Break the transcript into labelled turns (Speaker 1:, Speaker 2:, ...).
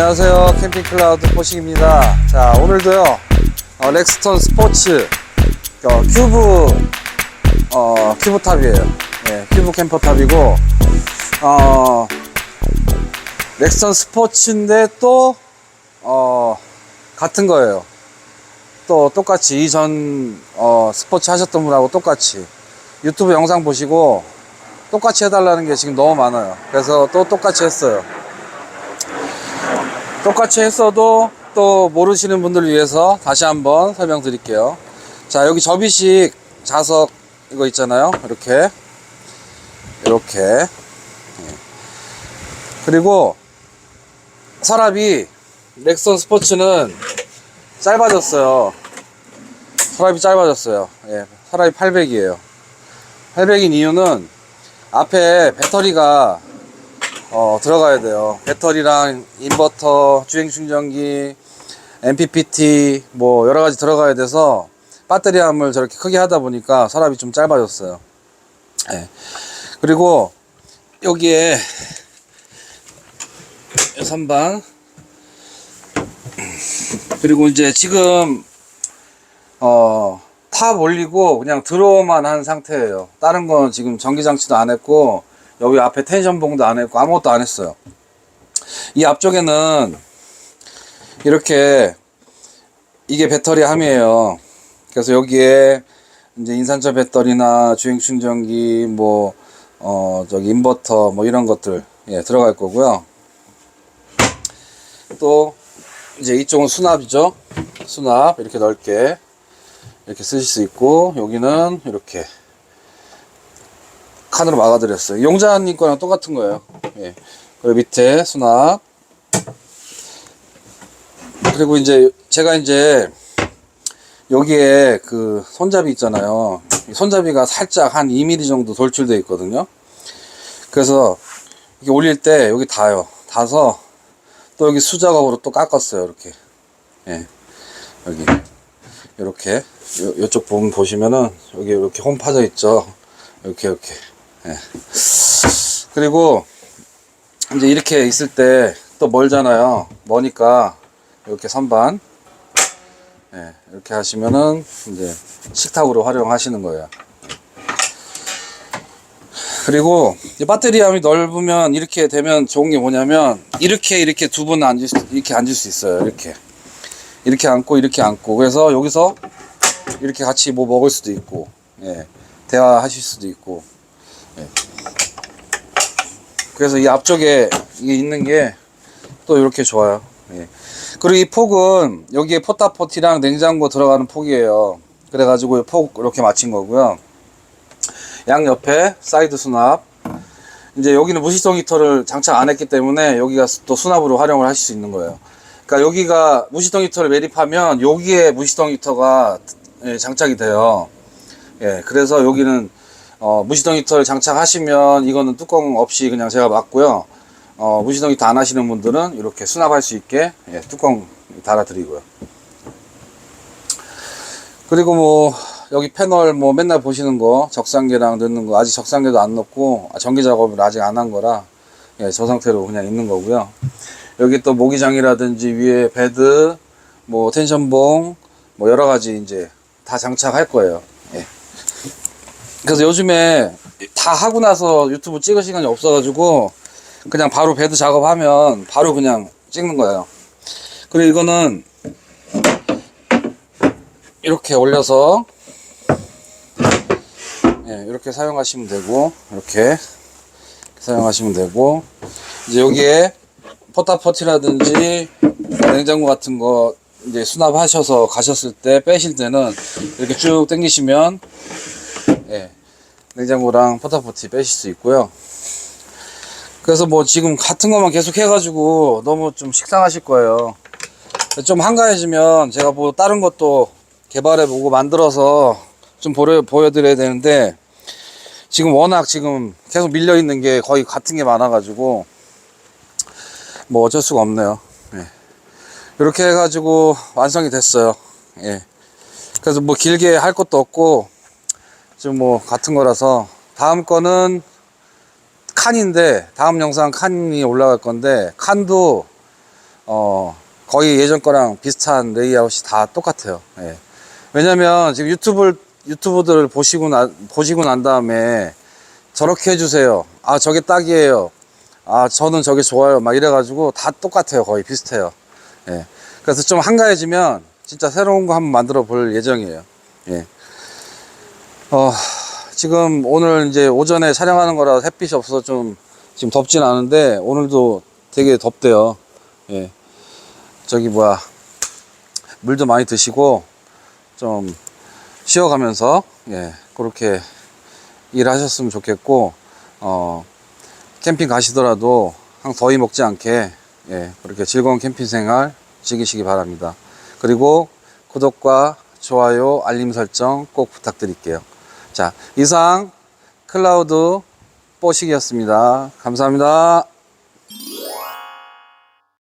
Speaker 1: 안녕하세요. 캠핑 클라우드 포식입니다. 자, 오늘도요, 어, 렉스턴 스포츠, 어, 큐브, 어, 큐브탑이에요. 예, 큐브 캠퍼탑이고, 어, 렉스턴 스포츠인데 또, 어, 같은 거예요. 또 똑같이 이전, 어, 스포츠 하셨던 분하고 똑같이 유튜브 영상 보시고 똑같이 해달라는 게 지금 너무 많아요. 그래서 또 똑같이 했어요. 똑같이 했어도 또 모르시는 분들을 위해서 다시 한번 설명드릴게요. 자, 여기 접이식 자석 이거 있잖아요. 이렇게. 이렇게. 예. 그리고 서랍이 렉선 스포츠는 짧아졌어요. 서랍이 짧아졌어요. 예, 서랍이 800이에요. 800인 이유는 앞에 배터리가 어, 들어가야 돼요. 배터리랑 인버터, 주행 충전기, MPPT 뭐 여러 가지 들어가야 돼서 배터리 함을 저렇게 크게 하다 보니까 서랍이 좀 짧아졌어요. 예. 그리고 여기에 선반 그리고 이제 지금 어, 탑 올리고 그냥 드로우만 한 상태예요. 다른 건 지금 전기 장치도 안 했고 여기 앞에 텐션 봉도 안 했고 아무것도 안 했어요. 이 앞쪽에는 이렇게 이게 배터리 함이에요. 그래서 여기에 이제 인산철 배터리나 주행 충전기 뭐 어 저기 인버터 뭐 이런 것들 예 들어갈 거고요. 또 이제 이쪽은 수납이죠. 수납 이렇게 넓게 이렇게 쓰실 수 있고 여기는 이렇게 칸으로 막아드렸어요. 용자님 거랑 똑같은 거예요. 예. 그리고 밑에 수납. 그리고 이제 제가 이제 여기에 그 손잡이 있잖아요. 이 손잡이가 살짝 한 2mm 정도 돌출되어 있거든요. 그래서 이게 올릴 때 여기 닿아요. 닿아서 또 여기 수작업으로 또 깎았어요. 이렇게. 예. 여기. 이렇게. 요, 요쪽 부분 보시면은 여기 이렇게 홈 파져 있죠. 이렇게 이렇게. 예. 그리고 이제 이렇게 있을 때 또 멀잖아요. 머니까 이렇게 선반 예, 이렇게 하시면은 이제 식탁으로 활용하시는 거예요. 그리고 이 배터리함이 넓으면 이렇게 되면 좋은 게 뭐냐면 이렇게 이렇게 두 분 앉을 수, 이렇게 앉을 수 있어요. 이렇게 이렇게 앉고 이렇게 앉고 그래서 여기서 이렇게 같이 뭐 먹을 수도 있고 예, 대화하실 수도 있고 예. 그래서 이 앞쪽에 있는 게 또 이렇게 좋아요. 예. 그리고 이 폭은 여기에 포타포티랑 냉장고 들어가는 폭이에요. 그래가지고 폭 이렇게 맞춘 거고요. 양 옆에 사이드 수납. 이제 여기는 무시동 히터를 장착 안 했기 때문에 여기가 또 수납으로 활용을 하실 수 있는 거예요. 그러니까 여기가 무시동 히터를 매립하면 여기에 무시동 히터가 예, 장착이 돼요. 예, 그래서 여기는 어, 무시동 히터를 장착하시면 이거는 뚜껑 없이 그냥 제가 막고요. 어, 무시동 히터 안 하시는 분들은 이렇게 수납할 수 있게 예, 뚜껑 달아드리고요. 그리고 뭐 여기 패널 뭐 맨날 보시는 거 적상계랑 넣는 거 아직 적상계도 안 넣고 아, 전기 작업을 아직 안 한 거라 예, 저 상태로 그냥 있는 거고요. 여기 또 모기장이라든지 위에 베드 뭐 텐션봉 뭐 여러 가지 이제 다 장착할 거예요. 예. 그래서 요즘에 다 하고 나서 유튜브 찍을 시간이 없어가지고 그냥 바로 베드 작업하면 바로 그냥 찍는 거예요. 그리고 이거는 이렇게 올려서 예, 이렇게 사용하시면 되고 이렇게 사용하시면 되고 이제 여기에 포타포티라든지 냉장고 같은 거 이제 수납하셔서 가셨을 때 빼실 때는 이렇게 쭉 당기시면 예, 냉장고랑 포타포티 빼실 수 있고요. 그래서 뭐 지금 같은 것만 계속 해가지고 너무 좀 식상하실 거예요. 좀 한가해지면 제가 뭐 다른 것도 개발해보고 만들어서 좀 보여, 보여드려야 되는데 지금 워낙 지금 계속 밀려있는 게 거의 같은 게 많아가지고 뭐 어쩔 수가 없네요. 예. 이렇게 해가지고 완성이 됐어요. 예. 그래서 뭐 길게 할 것도 없고 좀뭐 같은 거라서 다음 거는 칸인데 다음 영상 칸이 올라갈 건데 칸도 어, 거의 예전 거랑 비슷한 레이아웃이 다 똑같아요. 예. 왜냐면 지금 유튜브, 유튜브들 보시고 나, 보시고 난 다음에 저렇게 해주세요. 아, 저게 딱이에요. 아, 저는 저게 좋아요. 막 이래가지고 다 똑같아요. 거의 비슷해요. 예. 그래서 좀 한가해지면 진짜 새로운 거 한번 만들어 볼 예정이에요. 예. 어, 지금 오늘 이제 오전에 촬영하는 거라 햇빛이 없어서 좀 지금 덥진 않은데 오늘도 되게 덥대요. 예. 저기 뭐야. 물도 많이 드시고 좀 쉬어가면서 예. 그렇게 일하셨으면 좋겠고 어 캠핑 가시더라도 항 더위 먹지 않게 예. 그렇게 즐거운 캠핑 생활 즐기시기 바랍니다. 그리고 구독과 좋아요, 알림 설정 꼭 부탁드릴게요. 자, 이상 클라우드 뽀식이었습니다. 감사합니다.